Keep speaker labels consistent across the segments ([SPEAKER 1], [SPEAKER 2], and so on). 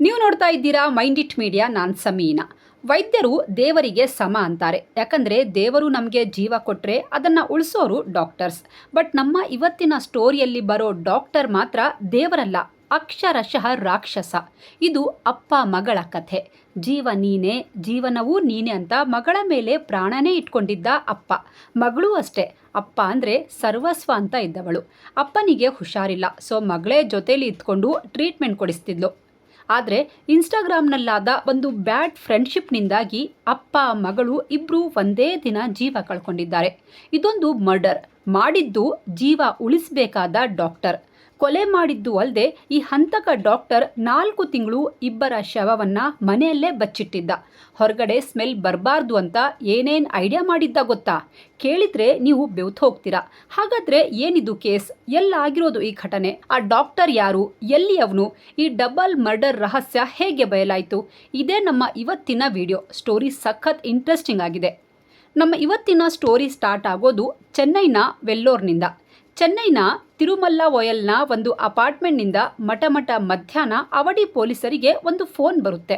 [SPEAKER 1] ನೀವು ನೋಡ್ತಾ ಇದ್ದೀರಾ ಮೈಂಡ್ ಇಟ್ ಮೀಡಿಯಾ, ನಾನು ಸಮೀನಾ. ವೈದ್ಯರು ದೇವರಿಗೆ ಸಮ ಅಂತಾರೆ. ಯಾಕಂದರೆ ದೇವರು ನಮಗೆ ಜೀವ ಕೊಟ್ಟರೆ ಅದನ್ನು ಉಳಿಸೋರು ಡಾಕ್ಟರ್ಸ್. ಬಟ್ ನಮ್ಮ ಇವತ್ತಿನ ಸ್ಟೋರಿಯಲ್ಲಿ ಬರೋ ಡಾಕ್ಟರ್ ಮಾತ್ರ ದೇವರಲ್ಲ, ಅಕ್ಷರಶಃ ರಾಕ್ಷಸ. ಇದು ಅಪ್ಪ ಮಗಳ ಕಥೆ. ಜೀವ ನೀನೇ, ಜೀವನವೂ ನೀನೆ ಅಂತ ಮಗಳ ಮೇಲೆ ಪ್ರಾಣನೇ ಇಟ್ಕೊಂಡಿದ್ದ ಅಪ್ಪ. ಮಗಳೂ ಅಷ್ಟೇ. ಅಪ್ಪ ಅಂದರೆ ಸರ್ವಸ್ವ ಅಂತ ಇದ್ದವಳು. ಅಪ್ಪನಿಗೆ ಹುಷಾರಿಲ್ಲ. ಸೊ ಮಗಳೇ ಜೊತೇಲಿ ಇದ್ಕೊಂಡು ಟ್ರೀಟ್ಮೆಂಟ್ ಕೊಡಿಸ್ತಿದ್ಲು. ಆದರೆ ಇನ್ಸ್ಟಾಗ್ರಾಮ್ನಲ್ಲಾದ ಒಂದು ಬ್ಯಾಡ್ ಫ್ರೆಂಡ್ಶಿಪ್ನಿಂದಾಗಿ ಅಪ್ಪ, ಮಗಳು ಇಬ್ಬರು ಒಂದೇ ದಿನ ಜೀವ ಕಳ್ಕೊಂಡಿದ್ದಾರೆ. ಇದೊಂದು ಮರ್ಡರ್. ಮಾಡಿದ್ದು ಜೀವ ಉಳಿಸಬೇಕಾದ ಡಾಕ್ಟರ್. ಕೊಲೆ ಮಾಡಿದ್ದು ಅಲ್ಲದೆ ಈ ಹಂತಕ ಡಾಕ್ಟರ್ ನಾಲ್ಕು ತಿಂಗಳು ಇಬ್ಬರ ಶವವನ್ನು ಮನೆಯಲ್ಲೇ ಬಚ್ಚಿಟ್ಟಿದ್ದ. ಹೊರಗಡೆ ಸ್ಮೆಲ್ ಬರಬಾರ್ದು ಅಂತ ಏನೇನು ಐಡಿಯಾ ಮಾಡಿದ್ದ ಗೊತ್ತಾ? ಕೇಳಿದ್ರೆ ನೀವು ಬೆವ್ತು ಹೋಗ್ತೀರಾ. ಹಾಗಾದ್ರೆ ಏನಿದು ಕೇಸ್? ಎಲ್ಲ ಆಗಿರೋದು ಈ ಘಟನೆ. ಆ ಡಾಕ್ಟರ್ ಯಾರು? ಎಲ್ಲಿ ಅವನು ಈ ಡಬಲ್ ಮರ್ಡರ್ ರಹಸ್ಯ ಹೇಗೆ ಬಯಲಾಯಿತು? ಇದೇ ನಮ್ಮ ಇವತ್ತಿನ ವಿಡಿಯೋ. ಸ್ಟೋರಿ ಸಖತ್ ಇಂಟ್ರೆಸ್ಟಿಂಗ್ ಆಗಿದೆ. ನಮ್ಮ ಇವತ್ತಿನ ಸ್ಟೋರಿ ಸ್ಟಾರ್ಟ್ ಆಗೋದು ಚೆನ್ನೈನ ವೆಲ್ಲೋರ್ನಿಂದ. ಚೆನ್ನೈನ ತಿರುಮಲ್ಲ ಒಯಲ್ನ ಒಂದು ಅಪಾರ್ಟ್ಮೆಂಟ್ನಿಂದ ಮಠಮಠ ಮಧ್ಯಾಹ್ನ ಅವಡಿ ಪೊಲೀಸರಿಗೆ ಒಂದು ಫೋನ್ ಬರುತ್ತೆ.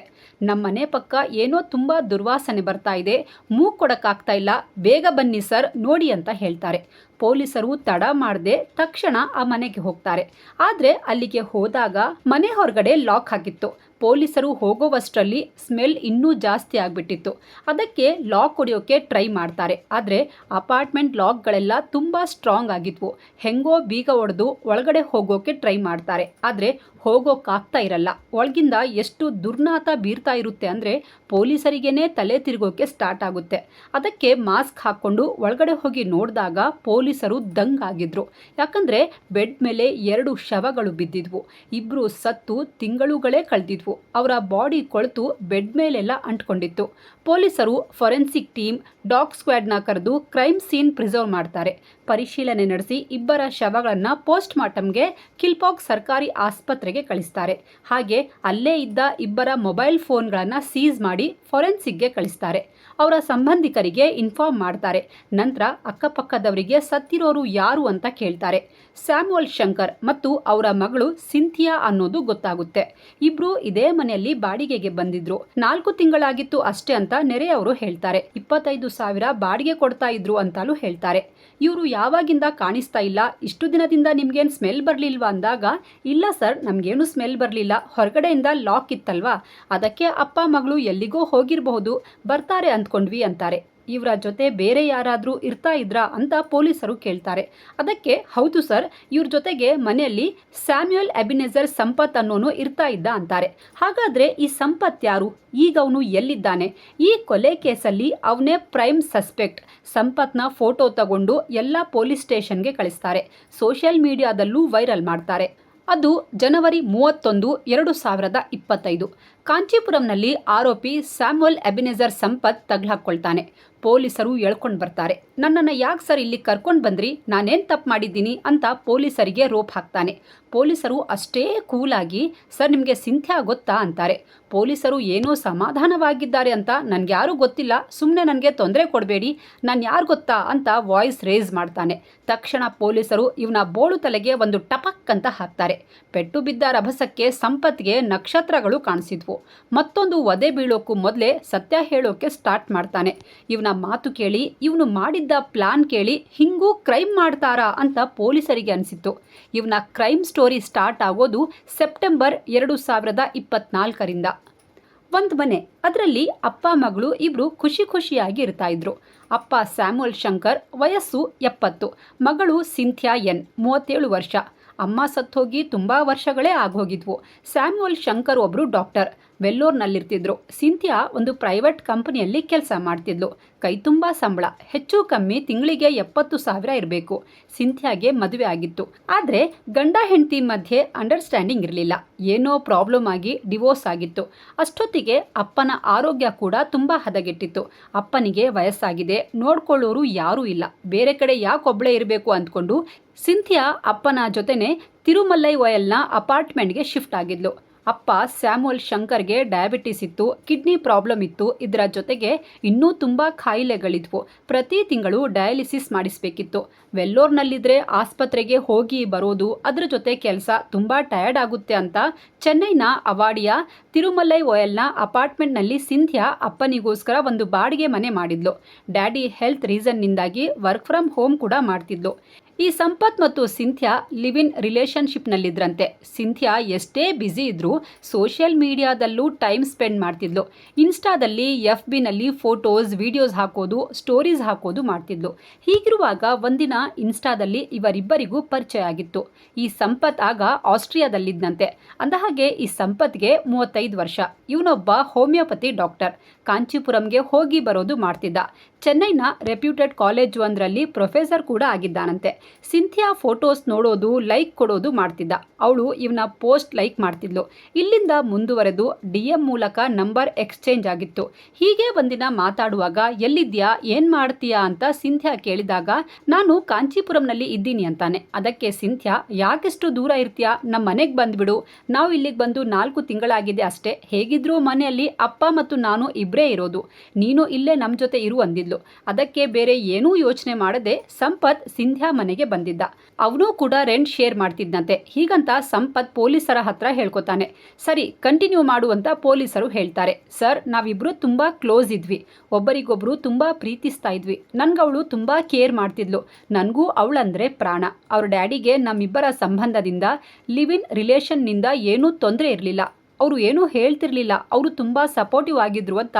[SPEAKER 1] ನಮ್ಮ ಮನೆ ಪಕ್ಕ ಏನೋ ತುಂಬ ದುರ್ವಾಸನೆ ಬರ್ತಾ ಇದೆ. ಮೂಗ್ ಕೊಡಕ್ಕಾಗ್ತಾ ಇಲ್ಲ. ಬೇಗ ಬನ್ನಿ ಸರ್, ನೋಡಿ ಅಂತ ಹೇಳ್ತಾರೆ. ಪೊಲೀಸರು ತಡ ಮಾಡದೆ ತಕ್ಷಣ ಆ ಮನೆಗೆ ಹೋಗ್ತಾರೆ. ಆದರೆ ಅಲ್ಲಿಗೆ ಹೋದಾಗ ಮನೆ ಹೊರಗಡೆ ಲಾಕ್ ಆಗಿತ್ತು. ಪೊಲೀಸರು ಹೋಗೋವಷ್ಟರಲ್ಲಿ ಸ್ಮೆಲ್ ಇನ್ನೂ ಜಾಸ್ತಿ ಆಗಿಬಿಟ್ಟಿತ್ತು. ಅದಕ್ಕೆ ಲಾಕ್ ಹೊಡೆಯೋಕೆ ಟ್ರೈ ಮಾಡ್ತಾರೆ. ಆದರೆ ಅಪಾರ್ಟ್ಮೆಂಟ್ ಲಾಕ್ಗಳೆಲ್ಲ ತುಂಬ ಸ್ಟ್ರಾಂಗ್ ಆಗಿದ್ವು. ಹೆಂಗೋ ಬೀಗ ಹೊಡೆದು ಒಳಗಡೆ ಹೋಗೋಕೆ ಟ್ರೈ ಮಾಡ್ತಾರೆ. ಆದರೆ ಹೋಗೋಕ್ಕಾಗ್ತಾ ಇರಲ್ಲ. ಒಳಗಿಂದ ಎಷ್ಟು ದುರ್ನಾತ ಬೀರ್ತಾ ಇರುತ್ತೆ ಅಂದರೆ ಪೊಲೀಸರಿಗೇನೆ ತಲೆ ತಿರುಗೋಕೆ ಸ್ಟಾರ್ಟ್ ಆಗುತ್ತೆ. ಅದಕ್ಕೆ ಮಾಸ್ಕ್ ಹಾಕ್ಕೊಂಡು ಒಳಗಡೆ ಹೋಗಿ ನೋಡಿದಾಗ ಪೊಲೀಸರು ದಂಗಾಗಿದ್ರು ಯಾಕಂದರೆ ಬೆಡ್ ಮೇಲೆ ಎರಡು ಶವಗಳು ಬಿದ್ದಿದ್ವು. ಇಬ್ಬರು ಸತ್ತು ತಿಂಗಳುಗಳೇ ಕಳೆದಿದ್ವು. ಅವರ ಬಾಡಿ ಕೊಳೆತು ಬೆಡ್ ಮೇಲೆಲ್ಲ ಅಂಟ್ಕೊಂಡಿತ್ತು. ಪೊಲೀಸರು ಫೊರೆನ್ಸಿಕ್ ಟೀಮ್ ಡಾಗ್ ಸ್ಕ್ವಾಡ್ನ ಕರೆದು ಕ್ರೈಮ್ ಸೀನ್ ಪ್ರಿಸರ್ವ್ ಮಾಡ್ತಾರೆ. ಪರಿಶೀಲನೆ ನಡೆಸಿ ಇಬ್ಬರ ಶವಗಳನ್ನು ಪೋಸ್ಟ್ ಮಾರ್ಟಮ್ಗೆ ಕಿಲ್ಪಾಕ್ ಸರ್ಕಾರಿ ಆಸ್ಪತ್ರೆಗೆ ಕಳಿಸ್ತಾರೆ. ಹಾಗೆ ಅಲ್ಲೇ ಇದ್ದ ಇಬ್ಬರ ಮೊಬೈಲ್ ಫೋನ್ಗಳನ್ನು ಸೀಸ್ ಮಾಡಿ ಫೊರೆನ್ಸಿಕ್ಗೆ ಕಳಿಸ್ತಾರೆ. ಅವರ ಸಂಬಂಧಿಕರಿಗೆ ಇನ್ಫಾರ್ಮ್ ಮಾಡ್ತಾರೆ. ನಂತರ ಅಕ್ಕಪಕ್ಕದವರಿಗೆ ಸತ್ತಿರೋರು ಯಾರು ಅಂತ ಕೇಳ್ತಾರೆ. ಸ್ಯಾಮುವಲ್ ಶಂಕರ್ ಮತ್ತು ಅವರ ಮಗಳು ಸಿಂಥಿಯಾ ಅನ್ನೋದು ಗೊತ್ತಾಗುತ್ತೆ. ಇಬ್ರು ಇದೇ ಮನೆಯಲ್ಲಿ ಬಾಡಿಗೆಗೆ ಬಂದಿದ್ರು. ನಾಲ್ಕು ತಿಂಗಳಾಗಿತ್ತು ಅಷ್ಟೇ ಅಂತ ನೆರೆಯವರು ಹೇಳ್ತಾರೆ. ಇಪ್ಪತ್ತೈದು ಸಾವಿರ ಬಾಡಿಗೆ ಕೊಡ್ತಾ ಇದ್ರು ಅಂತಲೂ ಹೇಳ್ತಾರೆ. ಇವರು ಯಾವಾಗಿಂದ ಕಾಣಿಸ್ತಾ ಇಲ್ಲ, ಇಷ್ಟು ದಿನದಿಂದ ನಿಮ್ಗೇನು ಸ್ಮೆಲ್ ಬರಲಿಲ್ವಾ ಅಂದಾಗ, ಇಲ್ಲ ಸರ್ ನಮಗೇನು ಸ್ಮೆಲ್ ಬರಲಿಲ್ಲ. ಹೊರಗಡೆಯಿಂದ ಲಾಕ್ ಇತ್ತಲ್ವಾ? ಅದಕ್ಕೆ ಅಪ್ಪ ಮಗಳು ಎಲ್ಲಿಗೋ ಹೋಗಿರಬಹುದು. ಬರ್ತಾರೆ ಅಂದ್ಕೊಂಡ್ವಿ ಅಂತಾರೆ. ಇವರ ಜೊತೆ ಬೇರೆ ಯಾರಾದರೂ ಇರ್ತಾ ಇದ್ರಾ ಅಂತ ಪೊಲೀಸರು ಕೇಳ್ತಾರೆ. ಅದಕ್ಕೆ, ಹೌದು ಸರ್, ಇವ್ರ ಜೊತೆಗೆ ಮನೆಯಲ್ಲಿ ಸ್ಯಾಮ್ಯುಯಲ್ ಅಬಿನೆಜರ್ ಸಂಪತ್ ಅನ್ನೋನು ಇರ್ತಾ ಇದ್ದ ಅಂತಾರೆ. ಹಾಗಾದರೆ ಈ ಸಂಪತ್ ಯಾರು? ಈಗ ಅವನು ಎಲ್ಲಿದ್ದಾನೆ? ಈ ಕೊಲೆ ಕೇಸಲ್ಲಿ ಅವನೇ ಪ್ರೈಮ್ ಸಸ್ಪೆಕ್ಟ್. ಸಂಪತ್ನ ಫೋಟೋ ತಗೊಂಡು ಎಲ್ಲ ಪೊಲೀಸ್ ಸ್ಟೇಷನ್ಗೆ ಕಳಿಸ್ತಾರೆ. ಸೋಷಿಯಲ್ ಮೀಡಿಯಾದಲ್ಲೂ ವೈರಲ್ ಮಾಡ್ತಾರೆ. ಅದು ಜನವರಿ ಮೂವತ್ತೊಂದು ಎರಡು ಸಾವಿರದ ಇಪ್ಪತ್ತೈದು. ಕಾಂಚೀಪುರಂನಲ್ಲಿ ಆರೋಪಿ ಸ್ಯಾಮ್ಯುಯಲ್ ಅಬಿನೆಜರ್ ಸಂಪತ್ ತಗ್ಲಾಕೊಳ್ತಾನೆ ಪೊಲೀಸರು ಎಳ್ಕೊಂಡು ಬರ್ತಾರೆ. ನನ್ನನ್ನು ಯಾಕೆ ಸರ್ ಇಲ್ಲಿ ಕರ್ಕೊಂಡು ಬಂದ್ರಿ? ನಾನೇನು ತಪ್ಪು ಮಾಡಿದ್ದೀನಿ ಅಂತ ಪೊಲೀಸರಿಗೆ ರೋಪ್ ಹಾಕ್ತಾನೆ. ಪೊಲೀಸರು ಅಷ್ಟೇ ಕೂಲಾಗಿ, ಸರ್, ನಿಮಗೆ ಸಿಂಥ್ಯಾ ಗೊತ್ತಾ? ಅಂತಾರೆ. ಪೊಲೀಸರು ಏನೋ ಸಮಾಧಾನವಾಗಿದ್ದಾರೆ ಅಂತ ನನಗೆ ಯಾರೂ ಗೊತ್ತಿಲ್ಲ. ಸುಮ್ಮನೆ ನನಗೆ ತೊಂದರೆ ಕೊಡಬೇಡಿ. ನಾನು ಯಾರು ಗೊತ್ತಾ ಅಂತ ವಾಯ್ಸ್ ರೇಸ್ ಮಾಡ್ತಾನೆ. ತಕ್ಷಣ ಪೊಲೀಸರು ಇವನ ಬೋಳು ತಲೆಗೆ ಒಂದು ಟಪಕ್ ಅಂತ ಹಾಕ್ತಾರೆ. ಪೆಟ್ಟು ಬಿದ್ದ ರಭಸಕ್ಕೆ ಸಂಪತ್ಗೆ ನಕ್ಷತ್ರಗಳು ಕಾಣಿಸಿದ್ವು. ಮತ್ತೊಂದು ಒದೆ ಬೀಳೋಕ್ಕೂ ಮೊದಲೇ ಸತ್ಯ ಹೇಳೋಕ್ಕೆ ಸ್ಟಾರ್ಟ್ ಮಾಡ್ತಾನೆ. ಇವನ ಮಾತು ಕೇಳಿ, ಇವನು ಮಾಡಿದ್ದ ಪ್ಲಾನ್ ಕೇಳಿ ಹಿಂಗೂ ಕ್ರೈಮ್ ಮಾಡ್ತಾರಾ ಅಂತ ಪೊಲೀಸರಿಗೆ ಅನಿಸಿತ್ತು. ಇವನ ಕ್ರೈಮ್ ಸ್ಟೋರಿ ಸ್ಟಾರ್ಟ್ ಆಗೋದು ಸೆಪ್ಟೆಂಬರ್ ಎರಡು ಸಾವಿರದ ಇಪ್ಪತ್ನಾಲ್ಕರಿಂದ. ಒಂದು ಮನೆ, ಅದರಲ್ಲಿ ಅಪ್ಪ ಮಗಳು ಇಬ್ಬರು ಖುಷಿ ಖುಷಿಯಾಗಿ ಇರ್ತಾ ಇದ್ರು. ಅಪ್ಪ ಸ್ಯಾಮುವಲ್ ಶಂಕರ್, ವಯಸ್ಸು ಎಪ್ಪತ್ತು, ಮಗಳು ಸಿಂಥ್ಯಾ ಎನ್, ಮೂವತ್ತೇಳು ವರ್ಷ. ಅಮ್ಮ ಸತ್ತೋಗಿ ತುಂಬ ವರ್ಷಗಳೇ ಆಗೋಗಿದ್ವು. ಸ್ಯಾಮ್ಯುಯಲ್ ಶಂಕರ್ ಒಬ್ಬರು ಡಾಕ್ಟರ್. ವೆಲ್ಲೋರ್ನಲ್ಲಿರ್ತಿದ್ರು. ಸಿಂಥಿಯಾ ಒಂದು ಪ್ರೈವೇಟ್ ಕಂಪನಿಯಲ್ಲಿ ಕೆಲಸ ಮಾಡ್ತಿದ್ಲು. ಕೈ ತುಂಬ ಸಂಬಳ, ಹೆಚ್ಚು ಕಮ್ಮಿ ತಿಂಗಳಿಗೆ ಎಪ್ಪತ್ತು ಸಾವಿರ ಇರಬೇಕು. ಸಿಂಥಿಯಾಗೆ ಮದುವೆ ಆಗಿತ್ತು. ಆದರೆ ಗಂಡ ಹೆಂಡತಿ ಮಧ್ಯೆ ಅಂಡರ್ಸ್ಟ್ಯಾಂಡಿಂಗ್ ಇರಲಿಲ್ಲ. ಏನೋ ಪ್ರಾಬ್ಲಮ್ ಆಗಿ ಡಿವೋರ್ಸ್ ಆಗಿತ್ತು. ಅಷ್ಟೊತ್ತಿಗೆ ಅಪ್ಪನ ಆರೋಗ್ಯ ಕೂಡ ತುಂಬ ಹದಗೆಟ್ಟಿತ್ತು. ಅಪ್ಪನಿಗೆ ವಯಸ್ಸಾಗಿದೆ. ನೋಡ್ಕೊಳ್ಳೋರು ಯಾರೂ ಇಲ್ಲ. ಬೇರೆ ಕಡೆ ಯಾಕೊಬ್ಬಳೇ ಇರಬೇಕು ಅಂದ್ಕೊಂಡು ಸಿಂಥಿಯಾ ಅಪ್ಪನ ಜೊತೆನೆ ತಿರುಮಲ್ಲೈ ವಯಲ್ನ ಅಪಾರ್ಟ್ಮೆಂಟ್ಗೆ ಶಿಫ್ಟ್ ಆಗಿದ್ಲು. ಅಪ್ಪ ಸ್ಯಾಮುವಲ್ ಶಂಕರ್ಗೆ ಡಯಾಬಿಟಿಸ್ ಇತ್ತು ಕಿಡ್ನಿ ಪ್ರಾಬ್ಲಮ್ ಇತ್ತು, ಇದರ ಜೊತೆಗೆ ಇನ್ನೂ ತುಂಬ ಖಾಯಿಲೆಗಳಿದ್ವು. ಪ್ರತಿ ತಿಂಗಳು ಡಯಾಲಿಸಿಸ್ ಮಾಡಿಸಬೇಕಿತ್ತು. ವೆಲ್ಲೋರ್ನಲ್ಲಿದ್ದರೆ ಆಸ್ಪತ್ರೆಗೆ ಹೋಗಿ ಬರೋದು, ಅದರ ಜೊತೆ ಕೆಲಸ ತುಂಬ ಟಯರ್ಡ್ ಆಗುತ್ತೆ ಅಂತ ಚೆನ್ನೈನ ಅವಾಡಿಯ ತಿರುಮಲೈ ಓಯಲ್ನ ಅಪಾರ್ಟ್ಮೆಂಟ್ನಲ್ಲಿ ಸಿಂಧ್ಯಾ ಅಪ್ಪನಿಗೋಸ್ಕರ ಒಂದು ಬಾಡಿಗೆ ಮನೆ ಮಾಡಿದ್ಲು. ಡ್ಯಾಡಿ ಹೆಲ್ತ್ ರೀಸನ್ನಿಂದಾಗಿ ವರ್ಕ್ ಫ್ರಮ್ ಹೋಮ್ ಕೂಡ ಮಾಡ್ತಿದ್ಲು. ಈ ಸಂಪತ್ ಮತ್ತು ಸಿಂಥ್ಯಾ ಲಿವ್ ಇನ್ ರಿಲೇಶನ್ಶಿಪ್ನಲ್ಲಿದ್ದರಂತೆ ಸಿಂಥ್ಯಾ ಎಷ್ಟೇ ಬ್ಯುಸಿ ಇದ್ರೂ ಸೋಷಿಯಲ್ ಮೀಡಿಯಾದಲ್ಲೂ ಟೈಮ್ ಸ್ಪೆಂಡ್ ಮಾಡ್ತಿದ್ಲು. ಇನ್ಸ್ಟಾದಲ್ಲಿ, ಎಫ್ ಬಿನಲ್ಲಿ ಫೋಟೋಸ್, ವಿಡಿಯೋಸ್ ಹಾಕೋದು, ಸ್ಟೋರೀಸ್ ಹಾಕೋದು ಮಾಡ್ತಿದ್ಲು. ಹೀಗಿರುವಾಗ ಒಂದಿನ ಇನ್ಸ್ಟಾದಲ್ಲಿ ಇವರಿಬ್ಬರಿಗೂ ಪರಿಚಯ ಆಗಿತ್ತು. ಈ ಸಂಪತ್ ಆಗ ಆಸ್ಟ್ರಿಯಾದಲ್ಲಿದ್ದಂತೆ ಅಂದಹಾಗೆ ಈ ಸಂಪತ್ಗೆ ಮೂವತ್ತೈದು ವರ್ಷ. ಇವನೊಬ್ಬ ಹೋಮಿಯೋಪತಿ ಡಾಕ್ಟರ್. ಕಾಂಚೀಪುರಂಗೆ ಹೋಗಿ ಬರೋದು ಮಾಡ್ತಿದ್ದ. ಚೆನ್ನೈನ ರೆಪ್ಯೂಟೆಡ್ ಕಾಲೇಜು ಒಂದರಲ್ಲಿ ಪ್ರೊಫೆಸರ್ ಕೂಡ ಆಗಿದ್ದಾನಂತೆ. ಸಿಂಥಿಯಾ ಫೋಟೋಸ್ ನೋಡೋದು, ಲೈಕ್ ಕೊಡೋದು ಮಾಡ್ತಿದ್ದ. ಅವಳು ಇವನ ಪೋಸ್ಟ್ ಲೈಕ್ ಮಾಡ್ತಿದ್ಲು. ಇಲ್ಲಿಂದ ಮುಂದುವರೆದು ಡಿ ಎಂ ಮೂಲಕ ನಂಬರ್ ಎಕ್ಸ್ಚೇಂಜ್ ಆಗಿತ್ತು. ಹೀಗೆ ಒಂದಿನ ಮಾತಾಡುವಾಗ ಎಲ್ಲಿದ್ಯಾ ಏನ್ ಮಾಡ್ತೀಯಾ? ಅಂತ ಸಿಂಥ್ಯಾ ಕೇಳಿದಾಗ, ನಾನು ಕಾಂಚೀಪುರಂನಲ್ಲಿ ಇದ್ದೀನಿ ಅಂತಾನೆ. ಅದಕ್ಕೆ ಸಿಂಥ್ಯಾ, ಯಾಕೆಷ್ಟು ದೂರ ಇರ್ತೀಯಾ? ನಮ್ಮ ಮನೆಗೆ ಬಂದ್ಬಿಡು. ನಾವು ಇಲ್ಲಿಗೆ ಬಂದು ನಾಲ್ಕು ತಿಂಗಳಾಗಿದೆ ಅಷ್ಟೇ. ಹೇಗಿದ್ರೂ ಮನೆಯಲ್ಲಿ ಅಪ್ಪ ಮತ್ತು ನಾನು ಇಬ್ಬರೇ ಇರೋದು. ನೀನು ಇಲ್ಲೇ ನಮ್ಮ ಜೊತೆ ಇರು ಅಂದಿದ್ಲು. ಅದಕ್ಕೆ ಬೇರೆ ಏನೂ ಯೋಚನೆ ಮಾಡದೆ ಸಂಪತ್ ಸಿಂಧ್ಯಾ ಮನೆಗೆ ಬಂದಿದ್ದ. ಅವನು ಕೂಡ ರೆಂಟ್ ಶೇರ್ ಮಾಡ್ತಿದ್ದಂತೆ ಹೀಗಂತ ಸಂಪತ್ ಪೊಲೀಸರ ಹತ್ರ ಹೇಳ್ಕೊತಾನೆ. ಸರಿ ಕಂಟಿನ್ಯೂ ಮಾಡುವಂತ ಪೊಲೀಸರು ಹೇಳ್ತಾರೆ. ಸರ್, ನಾವಿಬ್ರು ತುಂಬಾ ಕ್ಲೋಸ್ ಇದ್ವಿ. ಒಬ್ಬರಿಗೊಬ್ರು ತುಂಬಾ ಪ್ರೀತಿಸ್ತಾ ಇದ್ವಿ. ನನ್ಗವಳು ತುಂಬಾ ಕೇರ್ ಮಾಡ್ತಿದ್ಲು. ನನಗೂ ಅವಳಂದ್ರೆ ಪ್ರಾಣ. ಅವ್ರ ಡ್ಯಾಡಿಗೆ ನಮ್ಮಿಬ್ಬರ ಸಂಬಂಧದಿಂದ ಲಿವ್ ಇನ್ ರಿಲೇಷನ್ನಿಂದ ಏನೂ ತೊಂದರೆ ಇರಲಿಲ್ಲ. ಅವರು ಏನೂ ಹೇಳ್ತಿರ್ಲಿಲ್ಲ. ಅವರು ತುಂಬಾ ಸಪೋರ್ಟಿವ್ ಆಗಿದ್ರು ಅಂತ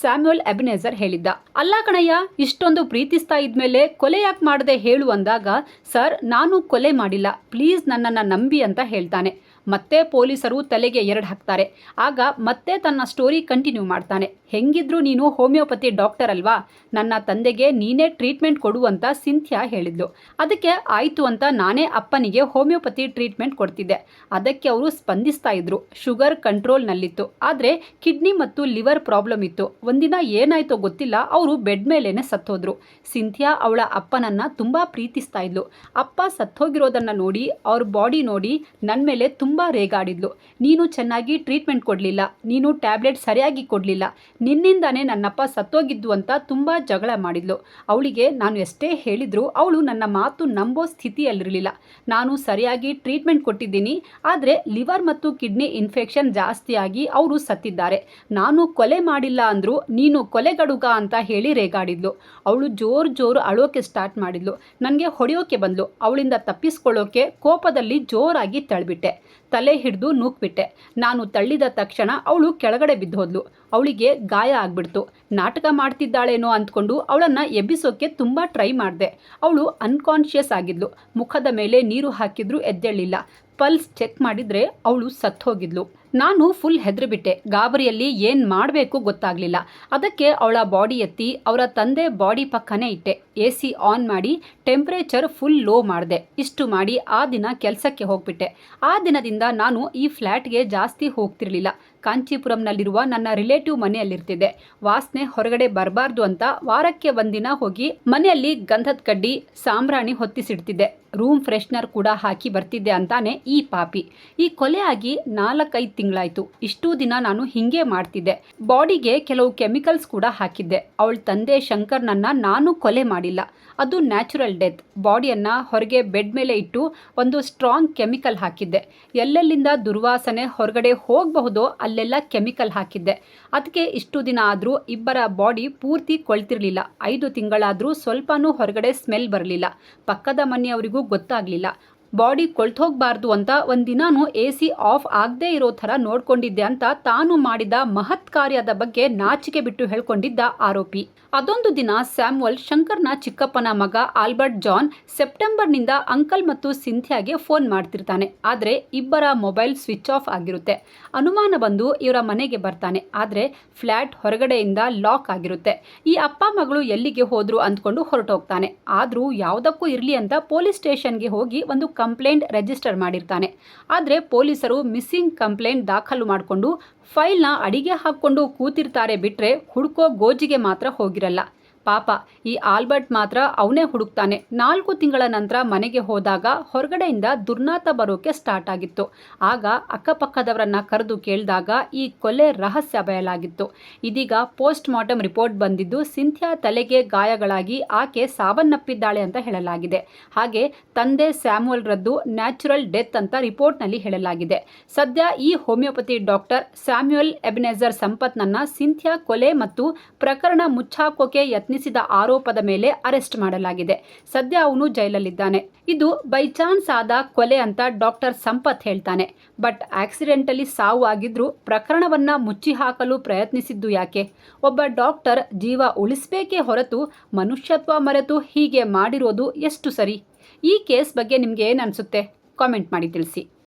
[SPEAKER 1] ಸ್ಯಾಮ್ಯುಯಲ್ ಅಬಿನೇಜರ್ ಹೇಳಿದ್ದ. ಅಲ್ಲ ಕಣಯ್ಯ, ಇಷ್ಟೊಂದು ಪ್ರೀತಿಸ್ತಾ ಇದ್ಮೇಲೆ ಕೊಲೆ ಯಾಕೆ ಮಾಡದೆ ಹೇಳು ಅಂದಾಗ, ಸರ್, ನಾನು ಕೊಲೆ ಮಾಡಿಲ್ಲ. ಪ್ಲೀಸ್ ನನ್ನನ್ನು ನಂಬಿ ಅಂತ ಹೇಳ್ತಾನೆ. ಮತ್ತೆ ಪೊಲೀಸರು ತಲೆಗೆ ಎರಡು ಹಾಕ್ತಾರೆ. ಆಗ ಮತ್ತೆ ತನ್ನ ಸ್ಟೋರಿ ಕಂಟಿನ್ಯೂ ಮಾಡ್ತಾನೆ. ಹೆಂಗಿದ್ರು ನೀನು ಹೋಮಿಯೋಪತಿ ಡಾಕ್ಟರ್ ಅಲ್ವಾ? ನನ್ನ ತಂದೆಗೆ ನೀನೇ ಟ್ರೀಟ್ಮೆಂಟ್ ಕೊಡು ಅಂತ ಸಿಂಥ್ಯಾ ಹೇಳಿದ್ಲು. ಅದಕ್ಕೆ ಆಯಿತು ಅಂತ ನಾನೇ ಅಪ್ಪನಿಗೆ ಹೋಮಿಯೋಪತಿ ಟ್ರೀಟ್ಮೆಂಟ್ ಕೊಡ್ತಿದ್ದೆ. ಅದಕ್ಕೆ ಅವರು ಸ್ಪಂದಿಸ್ತಾ ಇದ್ರು. ಶುಗರ್ ಕಂಟ್ರೋಲ್ನಲ್ಲಿತ್ತು. ಆದರೆ ಕಿಡ್ನಿ ಮತ್ತು ಲಿವರ್ ಪ್ರಾಬ್ಲಮ್ ಇತ್ತು. ಒಂದಿನ ಏನಾಯ್ತೋ ಗೊತ್ತಿಲ್ಲ. ಅವರು ಬೆಡ್ ಮೇಲೇನೆ ಸತ್ತೋದ್ರು. ಸಿಂಥ್ಯಾ ಅವಳ ಅಪ್ಪನನ್ನ ತುಂಬಾ ಪ್ರೀತಿಸ್ತಾ ಇದ್ಲು. ಅಪ್ಪ ಸತ್ತೋಗಿರೋದನ್ನ ನೋಡಿ, ಅವ್ರ ಬಾಡಿ ನೋಡಿ ನನ್ನ ಮೇಲೆ ತುಂಬಾ ರೇಗಾಡಿದ್ಲು. ನೀನು ಚೆನ್ನಾಗಿ ಟ್ರೀಟ್ಮೆಂಟ್ ಕೊಡಲಿಲ್ಲ. ನೀನು ಟ್ಯಾಬ್ಲೆಟ್ ಸರಿಯಾಗಿ ಕೊಡಲಿಲ್ಲ. ನಿನ್ನಿಂದಾನೇ ನನ್ನಪ್ಪ ಸತ್ತೋಗಿದ್ದು ಅಂತ ತುಂಬ ಜಗಳ ಮಾಡಿದ್ಲು. ಅವಳಿಗೆ ನಾನು ಎಷ್ಟೇ ಹೇಳಿದರೂ ಅವಳು ನನ್ನ ಮಾತು ನಂಬೋ ಸ್ಥಿತಿಯಲ್ಲಿರಲಿಲ್ಲ. ನಾನು ಸರಿಯಾಗಿ ಟ್ರೀಟ್ಮೆಂಟ್ ಕೊಟ್ಟಿದ್ದೀನಿ, ಆದರೆ ಲಿವರ್ ಮತ್ತು ಕಿಡ್ನಿ ಇನ್ಫೆಕ್ಷನ್ ಜಾಸ್ತಿಯಾಗಿ ಅವರು ಸತ್ತಿದ್ದಾರೆ. ನಾನು ಕೊಲೆ ಮಾಡಿಲ್ಲ ಅಂದ್ರು ನೀನು ಕೊಲೆಗಡುಗ ಅಂತ ಹೇಳಿ ರೇಗಾಡಿದ್ಲು. ಅವಳು ಜೋರು ಜೋರು ಅಳೋಕೆ ಸ್ಟಾರ್ಟ್ ಮಾಡಿದ್ಲು. ನನಗೆ ಹೊಡೆಯೋಕೆ ಬಂದ್ಲು. ಅವಳಿಂದ ತಪ್ಪಿಸ್ಕೊಳ್ಳೋಕೆ ಕೋಪದಲ್ಲಿ ಜೋರಾಗಿ ತಳ್ಬಿಟ್ಟೆ. ತಲೆ ಹಿಡಿದು ನೂಕ್ಬಿಟ್ಟೆ. ನಾನು ತಳ್ಳಿದ ತಕ್ಷಣ ಅವಳು ಕೆಳಗಡೆ ಬಿದ್ದೋದ್ಲು. ಅವಳಿಗೆ ಗಾಯ ಆಗ್ಬಿಡ್ತು. ನಾಟಕ ಮಾಡ್ತಿದ್ದಾಳೇನೋ ಅಂದ್ಕೊಂಡು ಅವಳನ್ನು ಎಬ್ಬಿಸೋಕೆ ತುಂಬ ಟ್ರೈ ಮಾಡಿದೆ. ಅವಳು ಅನ್ಕಾನ್ಷಿಯಸ್ ಆಗಿದ್ಲು. ಮುಖದ ಮೇಲೆ ನೀರು ಹಾಕಿದ್ರೂ ಎದ್ದೇಳಿಲ್ಲ. ಪಲ್ಸ್ ಚೆಕ್ ಮಾಡಿದ್ರೆ ಅವಳು ಸತ್ತೋಗಿದ್ಲು. ನಾನು ಫುಲ್ ಹೆದರಿಬಿಟ್ಟೆ. ಗಾಬರಿಯಲ್ಲಿ ಏನು ಮಾಡಬೇಕು ಗೊತ್ತಾಗಲಿಲ್ಲ. ಅದಕ್ಕೆ ಅವಳ ಬಾಡಿ ಎತ್ತಿ ಅವರ ತಂದೆ ಬಾಡಿ ಪಕ್ಕನೇ ಇಟ್ಟೆ. ಎ ಸಿ ಆನ್ ಮಾಡಿ ಟೆಂಪ್ರೇಚರ್ ಫುಲ್ ಲೋ ಮಾಡಿದೆ. ಇಷ್ಟು ಮಾಡಿ ಆ ದಿನ ಕೆಲಸಕ್ಕೆ ಹೋಗ್ಬಿಟ್ಟೆ. ಆ ದಿನದಿಂದ ನಾನು ಈ ಫ್ಲ್ಯಾಟ್ಗೆ ಜಾಸ್ತಿ ಹೋಗ್ತಿರಲಿಲ್ಲ. ಕಾಂಚೀಪುರಂನಲ್ಲಿರುವ ನನ್ನ ರಿಲೇಟಿವ್ ಮನೆಯಲ್ಲಿರ್ತಿದ್ದೆ. ವಾಸನೆ ಹೊರಗಡೆ ಬರಬಾರ್ದು ಅಂತ ವಾರಕ್ಕೆ ಒಂದಿನ ಹೋಗಿ ಮನೆಯಲ್ಲಿ ಗಂಧದ ಕಡ್ಡಿ, ಸಾಂಬ್ರಾಣಿ ಹೊತ್ತಿಸಿಡ್ತಿದ್ದೆ. ರೂಮ್ ಫ್ರೆಶ್ನರ್ ಕೂಡ ಹಾಕಿ ಬರ್ತಿದ್ದೆ ಅಂತಾನೆ ಈ ಪಾಪಿ. ಈ ಕೊಲೆ ಆಗಿ ನಾಲ್ಕೈದು ತಿಂಗಳಾಯ್ತು. ಇಷ್ಟೂ ದಿನ ನಾನು ಹಿಂಗೆ ಮಾಡ್ತಿದ್ದೆ. ಬಾಡಿಗೆ ಕೆಲವು ಕೆಮಿಕಲ್ಸ್ ಕೂಡ ಹಾಕಿದ್ದೆ. ಅವಳ ತಂದೆ ಶಂಕರ್ನನ್ನ ನಾನು ಕೊಲೆ ಮಾಡಿಲ್ಲ. ಅದು ನ್ಯಾಚುರಲ್ ಡೆತ್. ಬಾಡಿಯನ್ನ ಹೊರಗೆ ಬೆಡ್ ಮೇಲೆ ಇಟ್ಟು ಒಂದು ಸ್ಟ್ರಾಂಗ್ ಕೆಮಿಕಲ್ ಹಾಕಿದ್ದೆ. ಎಲ್ಲೆಲ್ಲಿಂದ ದುರ್ವಾಸನೆ ಹೊರಗಡೆ ಹೋಗಬಹುದೋ ಅಲ್ಲೆಲ್ಲ ಕೆಮಿಕಲ್ ಹಾಕಿದ್ದೆ. ಅದಕ್ಕೆ ಇಷ್ಟು ದಿನ ಆದರೂ ಇಬ್ಬರ ಬಾಡಿ ಪೂರ್ತಿ ಕೊಳ್ತಿರಲಿಲ್ಲ. ಐದು ತಿಂಗಳಾದರೂ ಸ್ವಲ್ಪನೂ ಹೊರಗಡೆ ಸ್ಮೆಲ್ ಬರಲಿಲ್ಲ. ಪಕ್ಕದ ಮನೆಯವರಿಗೂ ಗೊತ್ತಾಗಲಿಲ್ಲ. ಬಾಡಿ ಕೊಳ್ತೋಗ್ಬಾರ್ದು ಅಂತ ಒಂದಿನಾನು ಎ ಸಿ ಆಫ್ ಆಗದೇ ಇರೋ ಥರ ನೋಡ್ಕೊಂಡಿದ್ದೆ ಅಂತ ತಾನು ಮಾಡಿದ ಮಹತ್ ಕಾರ್ಯದ ಬಗ್ಗೆ ನಾಚಿಕೆ ಬಿಟ್ಟು ಹೇಳ್ಕೊಂಡಿದ್ದ ಆರೋಪಿ. ಅದೊಂದು ದಿನ ಸ್ಯಾಮ್ವಲ್ ಶಂಕರ್ನ ಚಿಕ್ಕಪ್ಪನ ಮಗ ಆಲ್ಬರ್ಟ್ ಜಾನ್ ಸೆಪ್ಟೆಂಬರ್ನಿಂದ ಅಂಕಲ್ ಮತ್ತು ಸಿಂಥಿಯಾಗೆ ಫೋನ್ ಮಾಡ್ತಿರ್ತಾನೆ. ಆದರೆ ಇಬ್ಬರ ಮೊಬೈಲ್ ಸ್ವಿಚ್ ಆಫ್ ಆಗಿರುತ್ತೆ. ಅನುಮಾನ ಬಂದು ಇವರ ಮನೆಗೆ ಬರ್ತಾನೆ. ಆದರೆ ಫ್ಲ್ಯಾಟ್ ಹೊರಗಡೆಯಿಂದ ಲಾಕ್ ಆಗಿರುತ್ತೆ. ಈ ಅಪ್ಪ ಮಗಳು ಎಲ್ಲಿಗೆ ಹೋದ್ರು ಅಂದ್ಕೊಂಡು ಹೊರಟೋಗ್ತಾನೆ. ಆದರೂ ಯಾವುದಕ್ಕೂ ಇರಲಿ ಅಂತ ಪೊಲೀಸ್ ಸ್ಟೇಷನ್ಗೆ ಹೋಗಿ ಒಂದು ಕಂಪ್ಲೇಂಟ್ ರಿಜಿಸ್ಟರ್ ಮಾಡಿರ್ತಾನೆ. ಆದರೆ ಪೊಲೀಸರು ಮಿಸ್ಸಿಂಗ್ ಕಂಪ್ಲೇಂಟ್ ದಾಖಲು ಮಾಡಿಕೊಂಡು ಫೈಲ್ನ ಅಡಿಗೆ ಹಾಕ್ಕೊಂಡು ಕೂತಿರ್ತಾರೆ ಬಿಟ್ಟರೆ ಹುಡುಕೋ ಗೋಜಿಗೆ ಮಾತ್ರ ಹೋಗಿರಲ್ಲ. ಪಾಪ. ಈ ಆಲ್ಬರ್ಟ್ ಮಾತ್ರ ಅವನೇ ಹುಡುಕ್ತಾನೆ. ನಾಲ್ಕು ತಿಂಗಳ ನಂತರ ಮನೆಗೆ ಹೋದಾಗ ಹೊರಗಡೆಯಿಂದ ದುರ್ನಾತ ಬರೋಕೆ ಸ್ಟಾರ್ಟ್ ಆಗಿತ್ತು. ಆಗ ಅಕ್ಕಪಕ್ಕದವರನ್ನ ಕರೆದು ಕೇಳಿದಾಗ ಈ ಕೊಲೆ ರಹಸ್ಯ ಬಯಲಾಗಿತ್ತು. ಇದೀಗ ಪೋಸ್ಟ್ ಮಾರ್ಟಮ್ ರಿಪೋರ್ಟ್ ಬಂದಿದ್ದು ಸಿಂಥಿಯಾ ತಲೆಗೆ ಗಾಯಗಳಾಗಿ ಆಕೆ ಸಾವನ್ನಪ್ಪಿದ್ದಾಳೆ ಅಂತ ಹೇಳಲಾಗಿದೆ. ಹಾಗೆ ತಂದೆ ಸ್ಯಾಮುವಲ್ ರದ್ದು ನ್ಯಾಚುರಲ್ ಡೆತ್ ಅಂತ ರಿಪೋರ್ಟ್ನಲ್ಲಿ ಹೇಳಲಾಗಿದೆ. ಸದ್ಯ ಈ ಹೋಮಿಯೋಪತಿ ಡಾಕ್ಟರ್ ಸ್ಯಾಮ್ಯುಯಲ್ ಎಬಿನೆಜರ್ ಸಂಪತ್ನನ್ನ ಸಿಂಥಿಯಾ ಕೊಲೆ ಮತ್ತು ಪ್ರಕರಣ ಮುಚ್ಚಾಕೋಕೆ ಯತ್ನಿಸಿದ ಆರೋಪದ ಮೇಲೆ ಅರೆಸ್ಟ್ ಮಾಡಲಾಗಿದೆ. ಸದ್ಯ ಅವನು ಜೈಲಲ್ಲಿದ್ದಾನೆ. ಇದು ಬೈ ಚಾನ್ಸ್ ಆದ ಕೊಲೆ ಅಂತ ಡಾಕ್ಟರ್ ಸಂಪತ್ ಹೇಳ್ತಾನೆ. ಬಟ್ ಆಕ್ಸಿಡೆಂಟಲಿ ಸಾವು ಆಗಿದ್ರೂ ಪ್ರಕರಣವನ್ನ ಮುಚ್ಚಿ ಹಾಕಲು ಪ್ರಯತ್ನಿಸಿದ್ದು ಯಾಕೆ? ಒಬ್ಬ ಡಾಕ್ಟರ್ ಜೀವ ಉಳಿಸಬೇಕೇ ಹೊರತು ಮನುಷ್ಯತ್ವ ಮರೆತು ಹೀಗೆ ಮಾಡಿರೋದು ಎಷ್ಟು ಸರಿ? ಈ ಕೇಸ್ ಬಗ್ಗೆ ನಿಮ್ಗೆ ಏನು ಕಾಮೆಂಟ್ ಮಾಡಿ ತಿಳಿಸಿ.